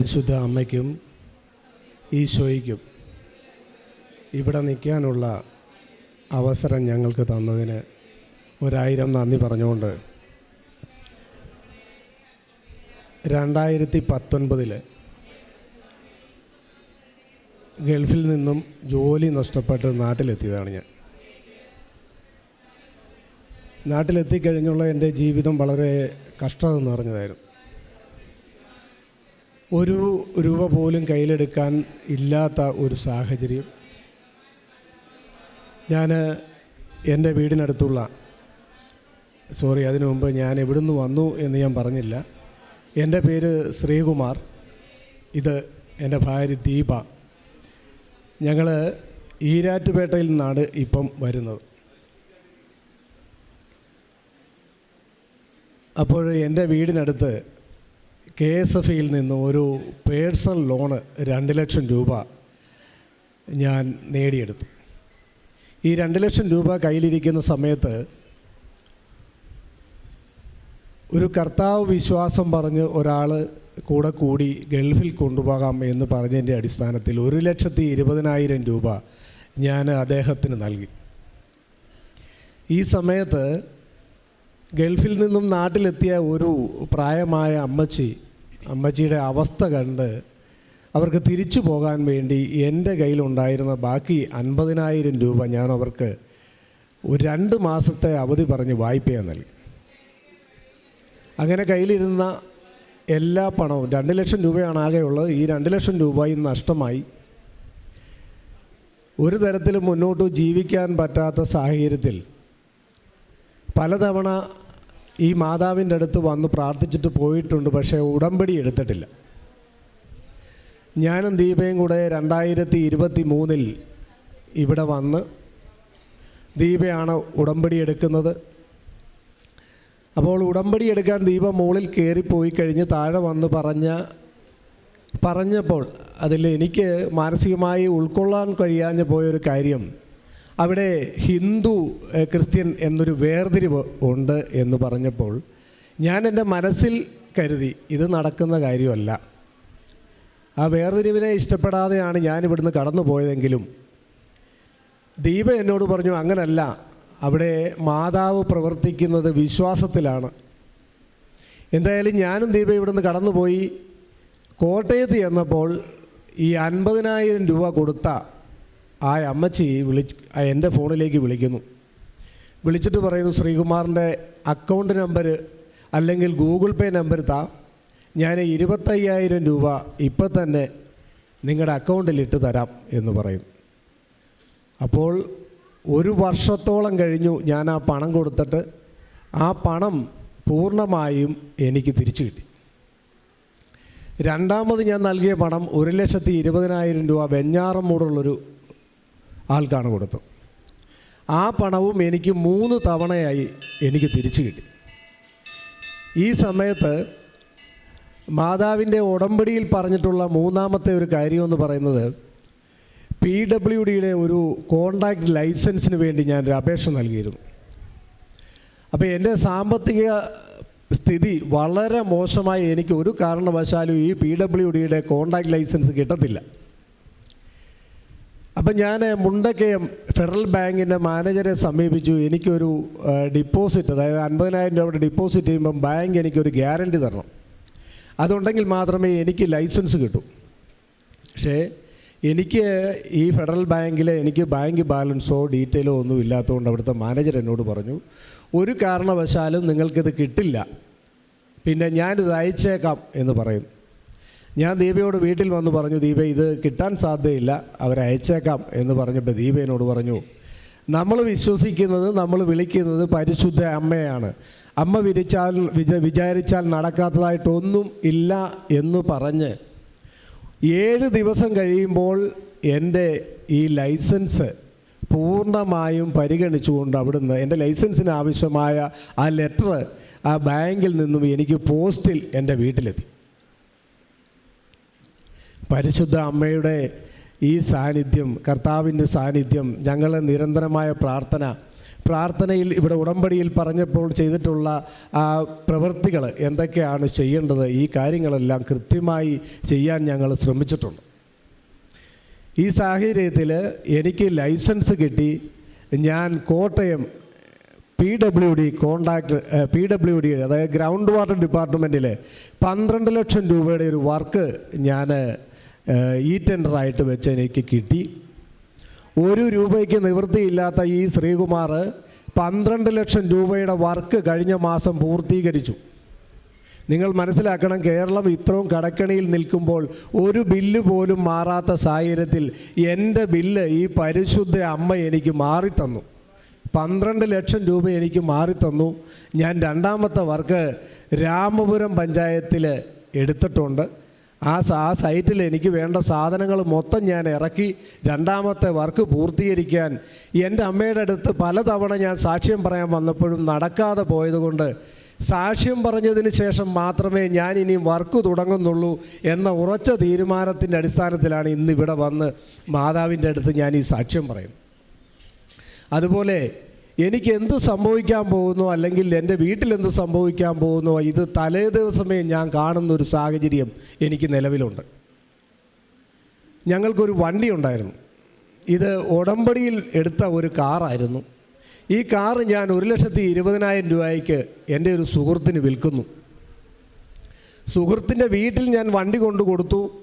പരിശുദ്ധ അമ്മയ്ക്കും ഈശോയ്ക്കും ഇവിടെ നിൽക്കാനുള്ള അവസരം ഞങ്ങൾക്ക് തന്നതിന് ഒരായിരം നന്ദി പറഞ്ഞുകൊണ്ട് രണ്ടായിരത്തി പത്തൊൻപതിൽ ഗൾഫിൽ നിന്നും ജോലി നഷ്ടപ്പെട്ട് നാട്ടിലെത്തിയതാണ് ഞാൻ. നാട്ടിലെത്തിക്കഴിഞ്ഞുള്ള എന്റെ ജീവിതം വളരെ കഷ്ടത നിറഞ്ഞതായിരുന്നു ഒരു രൂപ പോലും കയ്യിലെടുക്കാൻ ഇല്ലാത്ത ഒരു സാഹചര്യം. ഞാൻ എന്റെ വീടിനടുത്തുള്ള സോറി അതിനു മുമ്പ് ഞാൻ എവിടുന്ന് വന്നു എന്ന് ഞാൻ പറഞ്ഞില്ല. എന്റെ പേര് ശ്രീകുമാർ. ഇത് എന്റെ ഭാര്യ ദീപ. ഞങ്ങൾ ഈരാറ്റുപേട്ടയിൽ നിന്നാണ് ഇപ്പം വരുന്നത്. അപ്പോൾ എന്റെ വീടിനടുത്ത് കെ എസ് എഫ് ഇയിൽ നിന്ന് ഒരു പേഴ്സണൽ ലോണ് രണ്ട് ലക്ഷം രൂപ ഞാൻ നേടിയെടുത്തു. ഈ രണ്ട് ലക്ഷം രൂപ കയ്യിലിരിക്കുന്ന സമയത്ത് ഒരു കർത്താവ് വിശ്വാസം പറഞ്ഞ് ഒരാൾ കൂടെ കൂടി ഗൾഫിൽ കൊണ്ടുപോകാം എന്ന് പറഞ്ഞതിന്റെ അടിസ്ഥാനത്തിൽ ഒരു ലക്ഷത്തി ഇരുപതിനായിരം രൂപ ഞാൻ അദ്ദേഹത്തിന് നൽകി. ഈ സമയത്ത് ഗൾഫിൽ നിന്നും നാട്ടിലെത്തിയ ഒരു പ്രായമായ അമ്മച്ചി അമ്മച്ചിയുടെ അവസ്ഥ കണ്ട് അവർക്ക് തിരിച്ചു പോകാൻ വേണ്ടി എന്റെ കയ്യിലുണ്ടായിരുന്ന ബാക്കി അൻപതിനായിരം രൂപ ഞാൻ അവർക്ക് ഒരു രണ്ട് മാസത്തെ അവധി പറഞ്ഞ് വായ്പയാ നൽകി. അങ്ങനെ കയ്യിലിരുന്ന എല്ലാ പണവും രണ്ട് ലക്ഷം രൂപയാണ് ആകെയുള്ളത് ഈ രണ്ട് ലക്ഷം രൂപയും നഷ്ടമായി. ഒരു തരത്തിലും മുന്നോട്ട് ജീവിക്കാൻ പറ്റാത്ത സാഹചര്യത്തിൽ പലതവണ ഈ മാതാവിന്റെ അടുത്ത് വന്ന് പ്രാർത്ഥിച്ചിട്ട് പോയിട്ടുണ്ട് പക്ഷേ ഉടമ്പടി എടുത്തിട്ടില്ല. ഞാനും ദീപയും കൂടെ രണ്ടായിരത്തി ഇരുപത്തി മൂന്നിൽ ഇവിടെ വന്ന് ദീപയാണ് ഉടമ്പടി എടുക്കുന്നത്. അപ്പോൾ ഉടമ്പടി എടുക്കാൻ ദീപ മുകളിൽ കയറിപ്പോയി കഴിഞ്ഞ് താഴെ വന്ന് പറഞ്ഞ പറഞ്ഞപ്പോൾ അതിൽ എനിക്ക് മാനസികമായി ഉൾക്കൊള്ളാൻ കഴിയാഞ്ഞ പോയൊരു കാര്യം. അവിടെ ഹിന്ദു ക്രിസ്ത്യൻ എന്നൊരു വേർതിരിവ് ഉണ്ട് എന്ന് പറഞ്ഞപ്പോൾ ഞാൻ എന്റെ മനസ്സിൽ കരുതി ഇത് നടക്കുന്ന കാര്യമല്ല. ആ വേർതിരിവിനെ ഇഷ്ടപ്പെടാതെയാണ് ഞാൻ ഇവിടുന്ന് കടന്നു പോയതെങ്കിലും ദീപ എന്നോട് പറഞ്ഞു അങ്ങനല്ല. അവിടെ മാതാവ് പ്രവർത്തിക്കുന്നത് വിശ്വാസത്തിലാണ്. എന്തായാലും ഞാനും ദീപ ഇവിടുന്ന് കടന്നുപോയി. കോട്ടയത്ത് ചെന്നപ്പോൾ ഈ അൻപതിനായിരം രൂപ കൊടുത്ത ആ അമ്മച്ചി വിളിച്ച് എന്റെ ഫോണിലേക്ക് വിളിക്കുന്നു. വിളിച്ചിട്ട് പറയുന്നു ശ്രീകുമാറിന്റെ അക്കൗണ്ട് നമ്പർ അല്ലെങ്കിൽ ഗൂഗിൾ പേ നമ്പർ താ. ഞാൻ ഇരുപത്തയ്യായിരം രൂപ ഇപ്പം തന്നെ നിങ്ങളുടെ അക്കൗണ്ടിൽ ഇട്ട് തരാം എന്ന് പറയും. അപ്പോൾ ഒരു വർഷത്തോളം കഴിഞ്ഞു ഞാൻ ആ പണം കൊടുത്തിട്ട് ആ പണം പൂർണമായും എനിക്ക് തിരിച്ചു കിട്ടി. രണ്ടാമത് ഞാൻ നൽകിയ പണം ഒരു ലക്ഷത്തി ഇരുപതിനായിരം രൂപ വെഞ്ഞാറമ്മൂടുള്ളൊരു ആൾക്കാണ് കൊടുത്തത് ആ പണവും എനിക്ക് മൂന്ന് തവണയായി എനിക്ക് തിരിച്ചു കിട്ടി. ഈ സമയത്ത് മാതാവിന്റെ ഉടമ്പടിയിൽ പറഞ്ഞിട്ടുള്ള മൂന്നാമത്തെ ഒരു കാര്യമെന്ന് പറയുന്നത് പി ഡബ്ല്യു ഡിയുടെ ഒരു കോണ്ടാക്ട് ലൈസൻസിന് വേണ്ടി ഞാൻ ഒരു അപേക്ഷ നൽകിയിരുന്നു. അപ്പോൾ എന്റെ സാമ്പത്തിക സ്ഥിതി വളരെ മോശമായി എനിക്ക് ഒരു കാരണവശാലും ഈ പി ഡബ്ല്യു ഡിയുടെ കോണ്ടാക്ട് ലൈസൻസ് കിട്ടത്തില്ല. അപ്പം ഞാൻ മുണ്ടക്കയം ഫെഡറൽ ബാങ്കിന്റെ മാനേജരെ സമീപിച്ചു. എനിക്കൊരു ഡിപ്പോസിറ്റ് അതായത് അൻപതിനായിരം രൂപയുടെ ഡിപ്പോസിറ്റ് ചെയ്യുമ്പം ബാങ്ക് എനിക്കൊരു ഗ്യാരണ്ടി തരണം. അതുണ്ടെങ്കിൽ മാത്രമേ എനിക്ക് ലൈസൻസ് കിട്ടൂ. പക്ഷേ എനിക്ക് ഈ ഫെഡറൽ ബാങ്കിൽ എനിക്ക് ബാങ്ക് ബാലൻസോ ഡീറ്റെയിലോ ഒന്നും ഇല്ലാത്തതുകൊണ്ട് അവിടുത്തെ മാനേജർ എന്നോട് പറഞ്ഞു ഒരു കാരണവശാലും നിങ്ങൾക്കിത് കിട്ടില്ല. പിന്നെ ഞാനിത് അയച്ചേക്കാം എന്ന് പറയും ഞാൻ ദീപയോട് വീട്ടിൽ വന്ന് പറഞ്ഞു ദീപ ഇത് കിട്ടാൻ സാധ്യതയില്ല അവരയച്ചേക്കാം എന്ന് പറഞ്ഞപ്പോൾ ദീപ എന്നോട് പറഞ്ഞു നമ്മൾ വിശ്വസിക്കുന്നത് നമ്മൾ വിളിക്കുന്നത് പരിശുദ്ധ അമ്മയാണ്. അമ്മ വിരിച്ചാൽ വിച വിചാരിച്ചാൽ നടക്കാത്തതായിട്ടൊന്നും ഇല്ല എന്ന് പറഞ്ഞ് ഏഴ് ദിവസം കഴിയുമ്പോൾ എന്റെ ഈ ലൈസൻസ് പൂർണമായും പരിഗണിച്ചുകൊണ്ട് അവിടുന്ന് എന്റെ ലൈസൻസിന് ആവശ്യമായ ആ ലെറ്റർ ആ ബാങ്കിൽ നിന്നും എനിക്ക് പോസ്റ്റിൽ എന്റെ വീട്ടിലെത്തി. പരിശുദ്ധ അമ്മയുടെ ഈ സാന്നിധ്യം കർത്താവിന്റെ സാന്നിധ്യം ഞങ്ങളെ നിരന്തരമായ പ്രാർത്ഥന പ്രാർത്ഥനയിൽ ഇവിടെ ഉടമ്പടിയിൽ പറഞ്ഞപ്പോൾ ചെയ്തിട്ടുള്ള ആ പ്രവൃത്തികൾ എന്തൊക്കെയാണ് ചെയ്യേണ്ടത് ഈ കാര്യങ്ങളെല്ലാം കൃത്യമായി ചെയ്യാൻ ഞങ്ങൾ ശ്രമിച്ചിട്ടുണ്ട്. ഈ സാഹചര്യത്തിൽ എനിക്ക് ലൈസൻസ് കിട്ടി ഞാൻ Kottayam P W D contract P W D അതായത് ഗ്രൗണ്ട് വാട്ടർ ഡിപ്പാർട്ട്മെന്റിൽ പന്ത്രണ്ട് ലക്ഷം രൂപയുടെ ഒരു വർക്ക് ഞാൻ ഈ ടെൻഡറായിട്ട് വെച്ച് എനിക്ക് കിട്ടി. ഒരു രൂപയ്ക്ക് നിവൃത്തിയില്ലാത്ത ഈ ശ്രീകുമാർ പന്ത്രണ്ട് ലക്ഷം രൂപയുടെ വർക്ക് കഴിഞ്ഞ മാസം പൂർത്തീകരിച്ചു. നിങ്ങൾ മനസ്സിലാക്കണം കേരളം ഇത്രയും കടക്കണിയിൽ നിൽക്കുമ്പോൾ ഒരു ബില്ല് പോലും മാറാത്ത സാഹചര്യത്തിൽ എന്റെ ബില്ല് ഈ പരിശുദ്ധ അമ്മ എനിക്ക് മാറിത്തന്നു. പന്ത്രണ്ട് ലക്ഷം രൂപ എനിക്ക് മാറിത്തന്നു. ഞാൻ രണ്ടാമത്തെ വർക്ക് രാമപുരം പഞ്ചായത്തിൽ എടുത്തിട്ടുണ്ട്. ആ ആ സൈറ്റിൽ എനിക്ക് വേണ്ട സാധനങ്ങൾ മൊത്തം ഞാൻ ഇറക്കി രണ്ടാമത്തെ വർക്ക് പൂർത്തീകരിക്കാൻ. എന്റെ അമ്മയുടെ അടുത്ത് പലതവണ ഞാൻ സാക്ഷ്യം പറയാൻ വന്നപ്പോഴും നടക്കാതെ പോയതുകൊണ്ട് സാക്ഷ്യം പറഞ്ഞതിന് ശേഷം മാത്രമേ ഞാൻ ഇനി വർക്ക് തുടങ്ങുന്നുള്ളൂ എന്ന ഉറച്ച തീരുമാനത്തിന്റെ അടിസ്ഥാനത്തിലാണ് ഇന്ന് ഇവിടെ വന്ന് മാതാവിന്റെ അടുത്ത് ഞാൻ ഈ സാക്ഷ്യം പറയുന്നത്. അതുപോലെ എനിക്ക് എന്ത് സംഭവിക്കാൻ പോകുന്നു? അല്ലെങ്കിൽ എന്റെ വീട്ടിൽ എന്ത് സംഭവിക്കാൻ പോകുന്നു? ഇത് തലേ ദിവസമേ ഞാൻ കാണുന്ന ഒരു സാഹചര്യം എനിക്ക് നിലവിലുണ്ട്. ഞങ്ങൾക്കൊരു വണ്ടി ഉണ്ടായിരുന്നു. ഇത് ഉടമ്പടിയിൽ എടുത്ത ഒരു കാറായിരുന്നു. ഈ കാറ് ഞാൻ ഒരു ലക്ഷത്തി ഇരുപതിനായിരം രൂപയ്ക്ക് എന്റെ ഒരു സുഹൃത്തിന് വിൽക്കുന്നു. സുഹൃത്തിന്റെ വീട്ടിൽ ഞാൻ വണ്ടി കൊണ്ടു കൊടുത്തു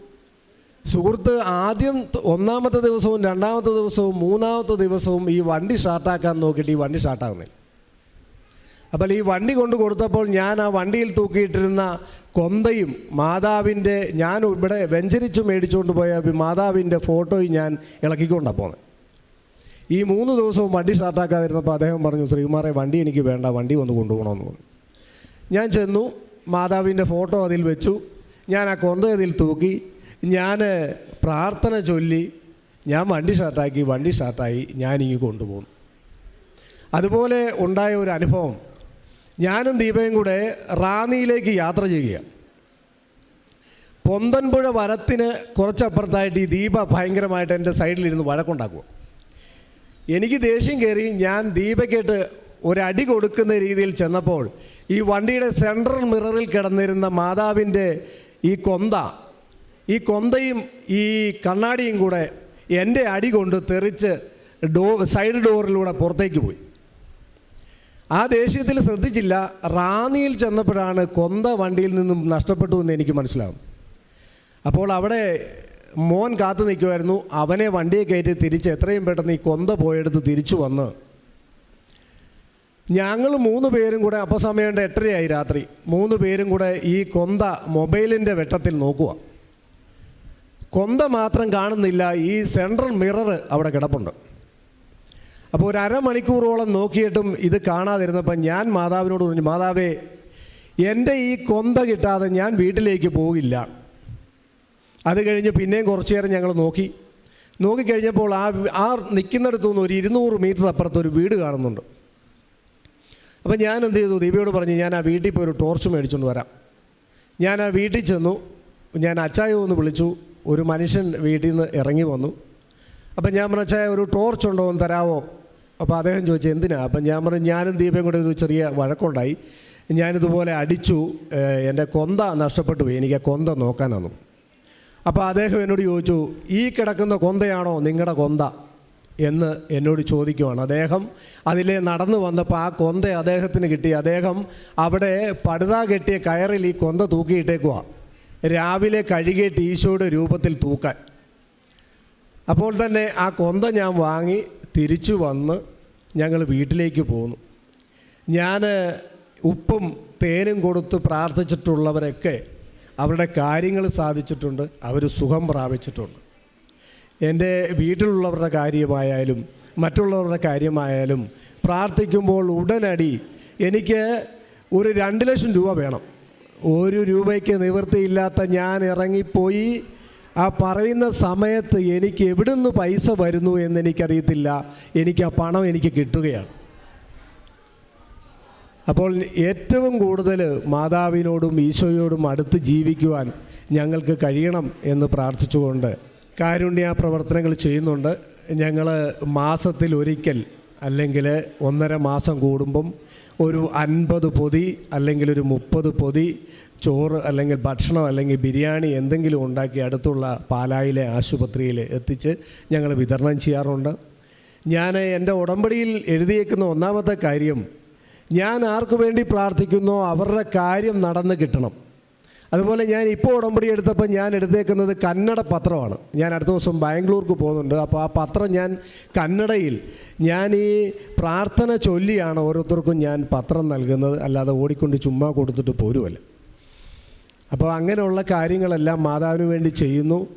സുഹൃത്ത് ആദ്യം ഒന്നാമത്തെ ദിവസവും രണ്ടാമത്തെ ദിവസവും മൂന്നാമത്തെ ദിവസവും ഈ വണ്ടി സ്റ്റാർട്ടാക്കാൻ നോക്കിയിട്ട് ഈ വണ്ടി സ്റ്റാർട്ടാകുന്നില്ല അപ്പോൾ ഈ വണ്ടി കൊണ്ട് കൊടുത്തപ്പോൾ ഞാൻ ആ വണ്ടിയിൽ തൂക്കിയിട്ടിരുന്ന കൊന്തയും മാതാവിന്റെ ഞാൻ ഇവിടെ വെഞ്ചരിച്ച് മേടിച്ചുകൊണ്ട് പോയ മാതാവിന്റെ ഫോട്ടോയും ഞാൻ ഇളക്കിക്കൊണ്ടാണ് പോകുന്നത് ഈ മൂന്ന് ദിവസവും വണ്ടി സ്റ്റാർട്ടാക്കാതിരുന്നപ്പോൾ അദ്ദേഹം പറഞ്ഞു ശ്രീകുമാറെ വണ്ടി എനിക്ക് വേണ്ട വണ്ടി വന്ന് കൊണ്ടുപോകണമെന്ന് പറഞ്ഞു. ഞാൻ ചെന്നു മാതാവിന്റെ ഫോട്ടോ അതിൽ വെച്ചു. ഞാൻ ആ കൊന്ത അതിൽ തൂക്കി. ഞാൻ പ്രാർത്ഥന ചൊല്ലി ഞാൻ വണ്ടി സ്റ്റാർട്ടാക്കി വണ്ടി സ്റ്റാർട്ടായി ഞാനിങ്ങ് കൊണ്ടുപോകുന്നു അതുപോലെ ഉണ്ടായ ഒരു അനുഭവം. ഞാനും ദീപയും കൂടെ റാന്നിയിലേക്ക് യാത്ര ചെയ്യുക പൊന്തൻപുഴ വരത്തിന് കുറച്ചപ്പുറത്തായിട്ട് ഈ ദീപ ഭയങ്കരമായിട്ട് എന്റെ സൈഡിലിരുന്ന് വഴക്കുണ്ടാക്കുക. എനിക്ക് ദേഷ്യം കയറി ഞാൻ ദീപയ്ക്കിട്ട് ഒരടി കൊടുക്കുന്ന രീതിയിൽ ചെന്നപ്പോൾ ഈ വണ്ടിയുടെ സെൻട്രൽ മിററിൽ കിടന്നിരുന്ന മാതാവിന്റെ ഈ കൊന്ത ഈ കൊന്തയും ഈ കണ്ണാടിയും കൂടെ എന്റെ അടി കൊണ്ട് തെറിച്ച് ഡോ സൈഡ് ഡോറിലൂടെ പുറത്തേക്ക് പോയി. ആ ദേഷ്യത്തിൽ ശ്രദ്ധിച്ചില്ല. റാന്നിയിൽ ചെന്നപ്പോഴാണ് കൊന്ത വണ്ടിയിൽ നിന്നും നഷ്ടപ്പെട്ടു എന്ന് എനിക്ക് മനസ്സിലാവും അപ്പോൾ അവിടെ മോൻ കാത്തു നിൽക്കുമായിരുന്നു അവനെ വണ്ടിയെ കയറ്റി തിരിച്ച് എത്രയും പെട്ടെന്ന് ഈ കൊന്ത പോയെടുത്ത് തിരിച്ചു വന്ന്. ഞങ്ങൾ മൂന്ന് പേരും കൂടെ അപ്പോൾ സമയം എട്ടരയായി രാത്രി മൂന്ന് പേരും കൂടെ ഈ കൊന്ത മൊബൈലിന്റെ വെട്ടത്തിൽ നോക്കുക. കൊന്ത മാത്രം കാണുന്നില്ല ഈ സെൻട്രൽ മിറർ അവിടെ കിടപ്പുണ്ട്. അപ്പോൾ ഒരു അരമണിക്കൂറോളം നോക്കിയിട്ടും ഇത് കാണാതിരുന്നപ്പോൾ ഞാൻ മാതാവിനോട് പറഞ്ഞു മാതാവേ എന്റെ ഈ കൊന്ത കിട്ടാതെ ഞാൻ വീട്ടിലേക്ക് പോകില്ല. അത് കഴിഞ്ഞ് പിന്നെയും കുറച്ചു നേരം ഞങ്ങൾ നോക്കി. നോക്കിക്കഴിഞ്ഞപ്പോൾ ആ ആ നിൽക്കുന്നിടത്തു നിന്ന് ഒരു ഇരുന്നൂറ് മീറ്റർ അപ്പുറത്ത് ഒരു വീട് കാണുന്നുണ്ട്. അപ്പം ഞാൻ എന്ത് ചെയ്തു? ദീപയോട് പറഞ്ഞു ഞാൻ ആ വീട്ടിൽ പോയി ഒരു ടോർച്ച് മേടിച്ചുകൊണ്ട് വരാം. ഞാൻ ആ വീട്ടിൽ ചെന്നു. ഞാൻ അച്ചായോ ഒന്ന് വിളിച്ചു. ഒരു മനുഷ്യൻ വീട്ടിൽ നിന്ന് ഇറങ്ങി വന്നു. അപ്പം ഞാൻ പറഞ്ഞു ഒരു ടോർച്ച് ഉണ്ടോ എന്ന് തരാമോ അപ്പോൾ അദ്ദേഹം ചോദിച്ചു എന്തിനാ? അപ്പം ഞാൻ പറഞ്ഞു ഞാനും ദീപം കൂടെ ഇത് ചെറിയ വഴക്കുണ്ടായി. ഞാനിതുപോലെ അടിച്ചു എന്റെ കൊന്ത നഷ്ടപ്പെട്ടു പോയി. എനിക്ക് ആ കൊന്ത നോക്കാനാന്നു. അപ്പോൾ അദ്ദേഹം എന്നോട് ചോദിച്ചു ഈ കിടക്കുന്ന കൊന്തയാണോ നിങ്ങളുടെ കൊന്ത? എന്ന് എന്നോട് ചോദിക്കുവാണ്. അദ്ദേഹം അതിലെ നടന്നു വന്നപ്പോൾ ആ കൊന്ത അദ്ദേഹത്തിന് കിട്ടി. അദ്ദേഹം അവിടെ പടുത കെട്ടിയ കയറിൽ ഈ കൊന്ത തൂക്കിയിട്ടേക്കുവാ. രാവിലെ കഴുകിയിട്ട് ഈശോയുടെ രൂപത്തിൽ തൂക്കാൻ. അപ്പോൾ തന്നെ ആ കൊന്ത ഞാൻ വാങ്ങി തിരിച്ചു വന്ന് ഞങ്ങൾ വീട്ടിലേക്ക് പോന്നു. ഞാൻ ഉപ്പും തേനും കൊടുത്ത് പ്രാർത്ഥിച്ചിട്ടുള്ളവരൊക്കെ അവരുടെ കാര്യങ്ങൾ സാധിച്ചിട്ടുണ്ട് അവർ സുഖം പ്രാപിച്ചിട്ടുണ്ട്. എന്റെ വീട്ടിലുള്ളവരുടെ കാര്യമായാലും മറ്റുള്ളവരുടെ കാര്യമായാലും പ്രാർത്ഥിക്കുമ്പോൾ ഉടനടി എനിക്ക് ഒരു രണ്ട് ലക്ഷം രൂപ വേണം. ഒരു രൂപയ്ക്ക് നിവൃത്തിയില്ലാത്ത ഞാൻ ഇറങ്ങിപ്പോയി. ആ പറയുന്ന സമയത്ത് എനിക്ക് എവിടുന്ന് പൈസ വരുന്നു എന്ന് എനിക്കറിയത്തില്ല എനിക്ക് ആ പണം എനിക്ക് കിട്ടുകയാണ്. അപ്പോൾ ഏറ്റവും കൂടുതൽ മാതാവിനോടും ഈശോയോടും അടുത്ത് ജീവിക്കുവാൻ ഞങ്ങൾക്ക് കഴിയണം എന്ന് പ്രാർത്ഥിച്ചുകൊണ്ട് കാരുണ്യ പ്രവർത്തനങ്ങൾ ചെയ്യുന്നുണ്ട്. ഞങ്ങൾ മാസത്തിൽ ഒരിക്കൽ അല്ലെങ്കിൽ ഒന്നര മാസം കൂടുമ്പം ഒരു അൻപത് പൊതി അല്ലെങ്കിൽ ഒരു മുപ്പത് പൊതി ചോറ് അല്ലെങ്കിൽ ഭക്ഷണം അല്ലെങ്കിൽ ബിരിയാണി എന്തെങ്കിലും ഉണ്ടാക്കി അടുത്തുള്ള പാലായിലെ ആശുപത്രിയിൽ എത്തിച്ച് ഞങ്ങൾ വിതരണം ചെയ്യാറുണ്ട്. ഞാൻ എന്റെ ഉടമ്പടിയിൽ എഴുതിയേക്കുന്ന ഒന്നാമത്തെ കാര്യം ഞാൻ ആർക്കു വേണ്ടി പ്രാർത്ഥിക്കുന്നോ അവരുടെ കാര്യം നടന്നു കിട്ടണം. അതുപോലെ ഞാൻ ഇപ്പോൾ ഉടമ്പടി എടുത്തപ്പോൾ ഞാൻ എടുത്തേക്കുന്നത് കന്നഡ പത്രമാണ്. ഞാൻ അടുത്ത ദിവസം ബാംഗ്ലൂർക്ക് പോകുന്നുണ്ട്. അപ്പോൾ ആ പത്രം ഞാൻ കന്നഡയിൽ ഞാൻ ഈ പ്രാർത്ഥന ചൊല്ലിയാണ് ഓരോരുത്തർക്കും ഞാൻ പത്രം നൽകുന്നത്. അല്ലാതെ ഓടിക്കൊണ്ട് ചുമ്മാ കൊടുത്തിട്ട് പോരുമല്ല അപ്പോൾ അങ്ങനെയുള്ള കാര്യങ്ങളെല്ലാം മാതാവിന് വേണ്ടി ചെയ്യുന്നു.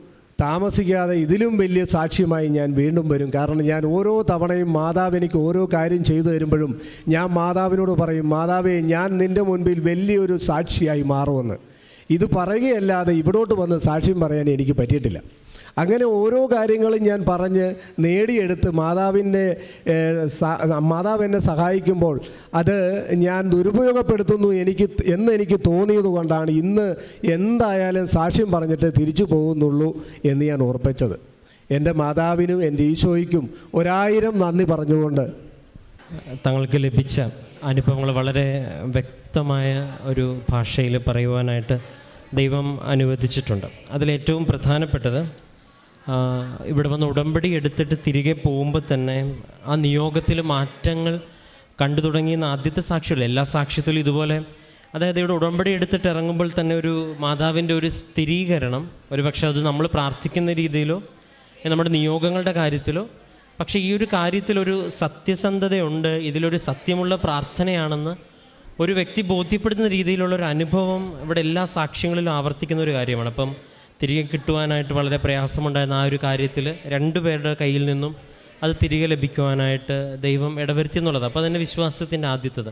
താമസിക്കാതെ ഇതിലും വലിയ സാക്ഷ്യമായി ഞാൻ വീണ്ടും വരും. കാരണം ഞാൻ ഓരോ തവണയും മാതാവ് എനിക്ക് ഓരോ കാര്യം ചെയ്തു തരുമ്പോഴും ഞാൻ മാതാവിനോട് പറയും മാതാവേ ഞാൻ നിന്റെ മുൻപിൽ വലിയൊരു സാക്ഷിയായി മാറുമെന്ന്. ഇത് പറയുകയല്ലാതെ ഇവിടോട്ട് വന്ന് സാക്ഷ്യം പറയാൻ എനിക്ക് പറ്റിയിട്ടില്ല. അങ്ങനെ ഓരോ കാര്യങ്ങളും ഞാൻ പറഞ്ഞ് നേടിയെടുത്ത് മാതാവിന്റെ മാതാവ് എന്നെ സഹായിക്കുമ്പോൾ അത് ഞാൻ ദുരുപയോഗപ്പെടുത്തുന്നു എനിക്ക് എന്ന് എനിക്ക് തോന്നിയത് കൊണ്ടാണ് ഇന്ന് എന്തായാലും സാക്ഷ്യം പറഞ്ഞിട്ട് തിരിച്ചു പോകുന്നുള്ളൂ എന്ന് ഞാൻ ഓർപ്പിച്ചത്. എന്റെ മാതാവിനും എന്റെ ഈശോയ്ക്കും ഒരായിരം നന്ദി പറഞ്ഞുകൊണ്ട്. തങ്ങൾക്ക് ലഭിച്ച അനുഭവങ്ങൾ വളരെ വ്യക്തമായ ഒരു ഭാഷയിൽ പറയുവാനായിട്ട് ദൈവം അനുവദിച്ചിട്ടുണ്ട്. അതിലേറ്റവും പ്രധാനപ്പെട്ടത് ഇവിടെ വന്ന് ഉടമ്പടി എടുത്തിട്ട് തിരികെ പോകുമ്പോൾ തന്നെ ആ നിയോഗത്തിൽ മാറ്റങ്ങൾ കണ്ടു തുടങ്ങിയെന്ന ആദ്യത്തെ സാക്ഷിയുള്ള എല്ലാ സാക്ഷ്യത്തിലും ഇതുപോലെ. അതായത് ഇവിടെ ഉടമ്പടി എടുത്തിട്ട് ഇറങ്ങുമ്പോൾ തന്നെ ഒരു മാതാവിന്റെ ഒരു സ്ഥിരീകരണം ഒരു പക്ഷേ അത് നമ്മൾ പ്രാർത്ഥിക്കുന്ന രീതിയിലോ നമ്മുടെ നിയോഗങ്ങളുടെ കാര്യത്തിലോ. പക്ഷേ ഈ ഒരു കാര്യത്തിലൊരു സത്യസന്ധതയുണ്ട് ഇതിലൊരു സത്യമുള്ള പ്രാർത്ഥനയാണെന്ന് ഒരു വ്യക്തി ബോധ്യപ്പെടുന്ന രീതിയിലുള്ള ഒരു അനുഭവം ഇവിടെ എല്ലാ സാക്ഷ്യങ്ങളിലും ആവർത്തിക്കുന്ന ഒരു കാര്യമാണ്. അപ്പം തിരികെ കിട്ടുവാനായിട്ട് വളരെ പ്രയാസമുണ്ടായിരുന്ന ആ ഒരു കാര്യത്തിൽ രണ്ടുപേരുടെ കയ്യിൽ നിന്നും അത് തിരികെ ലഭിക്കുവാനായിട്ട് ദൈവം ഇടവരുത്തി എന്നുള്ളത്. അപ്പോൾ അതിന്റെ വിശ്വാസത്തിന്റെ ആദ്യത്തത്.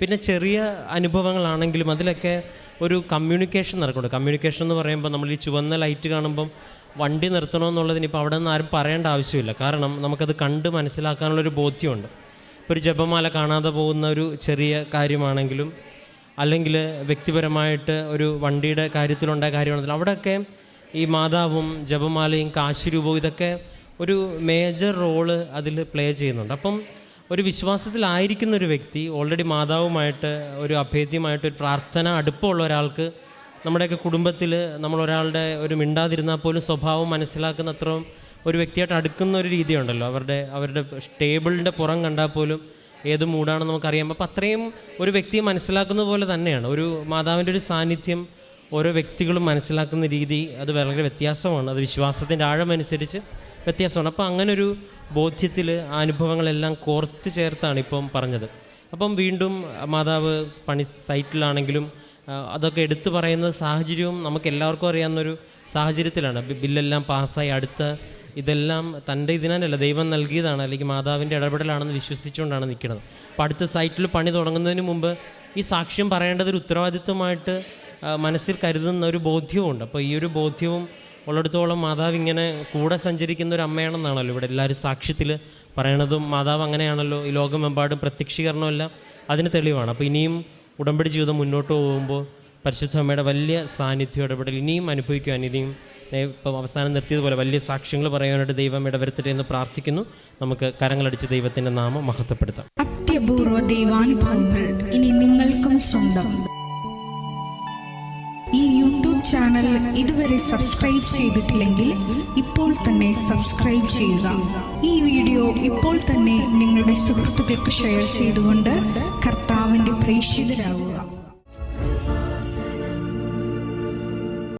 പിന്നെ ചെറിയ അനുഭവങ്ങളാണെങ്കിലും അതിലൊക്കെ ഒരു കമ്മ്യൂണിക്കേഷൻ നടക്കുന്നുണ്ട്. കമ്മ്യൂണിക്കേഷൻ എന്ന് പറയുമ്പോൾ നമ്മൾ ഈ ചുവന്ന ലൈറ്റ് കാണുമ്പം വണ്ടി നിർത്തണമെന്നുള്ളതിന് ഇപ്പോൾ അവിടെ നിന്ന് ആരും പറയേണ്ട ആവശ്യമില്ല. കാരണം നമുക്കത് കണ്ട് മനസ്സിലാക്കാനുള്ളൊരു ബോധ്യമുണ്ട്. ഒരു ജപമാല കാണാതെ പോകുന്ന ഒരു ചെറിയ കാര്യമാണെങ്കിലും അല്ലെങ്കിൽ വ്യക്തിപരമായിട്ട് ഒരു വണ്ടിയുടെ കാര്യത്തിലുണ്ടായ കാര്യമാണെങ്കിലും അവിടെയൊക്കെ ഈ മാതാവും ജപമാലയും കാശുരൂപവും ഇതൊക്കെ ഒരു മേജർ റോൾ അതിൽ പ്ലേ ചെയ്യുന്നുണ്ട്. അപ്പം ഒരു വിശ്വാസത്തിലായിരിക്കുന്ന ഒരു വ്യക്തി ഓൾറെഡി മാതാവുമായിട്ട് ഒരു അഭേദ്യമായിട്ട് ഒരു പ്രാർത്ഥന അടുപ്പമുള്ള ഒരാൾക്ക് നമ്മുടെയൊക്കെ കുടുംബത്തിൽ നമ്മൾ ഒരാളുടെ ഒരു മിണ്ടാതിരുന്നാൽ പോലും സ്വഭാവം മനസ്സിലാക്കുന്ന അത്രയും ഒരു വ്യക്തിയായിട്ട് അടുക്കുന്ന ഒരു രീതിയുണ്ടല്ലോ. അവരുടെ അവരുടെ ടേബിളിന്റെ പുറം കണ്ടാൽ പോലും ഏത് മൂടാണെന്ന് നമുക്കറിയാം. അപ്പോൾ അത്രയും ഒരു വ്യക്തിയെ മനസ്സിലാക്കുന്ന പോലെ തന്നെയാണ്. ഒരു മാതാവിന്റെ ഒരു സാന്നിധ്യം ഓരോ വ്യക്തികളും മനസ്സിലാക്കുന്ന രീതി അത് വളരെ വ്യത്യാസമാണ്. അത് വിശ്വാസത്തിന്റെ ആഴമനുസരിച്ച് വ്യത്യാസമാണ്. അപ്പോൾ അങ്ങനെ ഒരു ബോധ്യത്തിൽ അനുഭവങ്ങളെല്ലാം കോർത്ത് ചേർത്താണ് ഇപ്പം പറഞ്ഞത്. അപ്പം വീണ്ടും മാതാവ് പണി സൈറ്റിലാണെങ്കിലും അതൊക്കെ എടുത്തു പറയുന്ന സാഹചര്യവും നമുക്ക് എല്ലാവർക്കും അറിയാവുന്നൊരു സാഹചര്യത്തിലാണ്. ബില്ലെല്ലാം പാസ്സായി അടുത്ത ഇതെല്ലാം തന്റെ ഇതിനല്ല ദൈവം നൽകിയതാണ് അല്ലെങ്കിൽ മാതാവിന്റെ ഇടപെടലാണെന്ന് വിശ്വസിച്ചുകൊണ്ടാണ് നിൽക്കുന്നത്. അപ്പോൾ അടുത്ത സൈറ്റിൽ പണി തുടങ്ങുന്നതിന് മുമ്പ് ഈ സാക്ഷ്യം പറയേണ്ടത് ഒരു ഉത്തരവാദിത്വമായിട്ട് മനസ്സിൽ കരുതുന്ന ഒരു ബോധ്യവുമുണ്ട്. അപ്പോൾ ഈ ഒരു ബോധ്യവും ഉള്ളിടത്തോളം മാതാവ് ഇങ്ങനെ കൂടെ സഞ്ചരിക്കുന്ന ഒരു അമ്മയാണെന്നാണല്ലോ ഇവിടെ എല്ലാവരും സാക്ഷ്യത്തിൽ പറയണതും. മാതാവ് അങ്ങനെയാണല്ലോ ഈ ലോകമെമ്പാടും പ്രത്യക്ഷീകരണമെല്ലാം അതിന് തെളിവാണ്. അപ്പോൾ ഇനിയും ഉടമ്പടി ജീവിതം മുന്നോട്ട് പോകുമ്പോൾ പരിശുദ്ധ അമ്മയുടെ വലിയ സാന്നിധ്യം ഇടപെടൽ ഇനിയും അനുഭവിക്കുവാൻ ഇനിയും ഇപ്പം അവസാനം നിർത്തിയതുപോലെ വലിയ സാക്ഷ്യങ്ങൾ പറയാനായിട്ട് ദൈവം ഇടവരുത്തട്ടെ എന്ന് പ്രാർത്ഥിക്കുന്നു. നമുക്ക് കരങ്ങളടിച്ച് ദൈവത്തിന്റെ നാമം മഹത്വപ്പെടുത്താം. അത്യപൂർവ ദൈവാനുഭവങ്ങൾ ഇനി നിങ്ങൾക്കും സ്വന്തം. ഈ യൂട്യൂബ് ചാനൽ ഇതുവരെ സബ്സ്ക്രൈബ് ചെയ്തിട്ടില്ലെങ്കിൽ ഇപ്പോൾ തന്നെ സബ്സ്ക്രൈബ് ചെയ്യുക. ഈ വീഡിയോ ഇപ്പോൾ തന്നെ നിങ്ങളുടെ സുഹൃത്തുക്കൾക്ക് ഷെയർ ചെയ്തുകൊണ്ട് കർത്താവിന്റെ പ്രേക്ഷിതരാകുക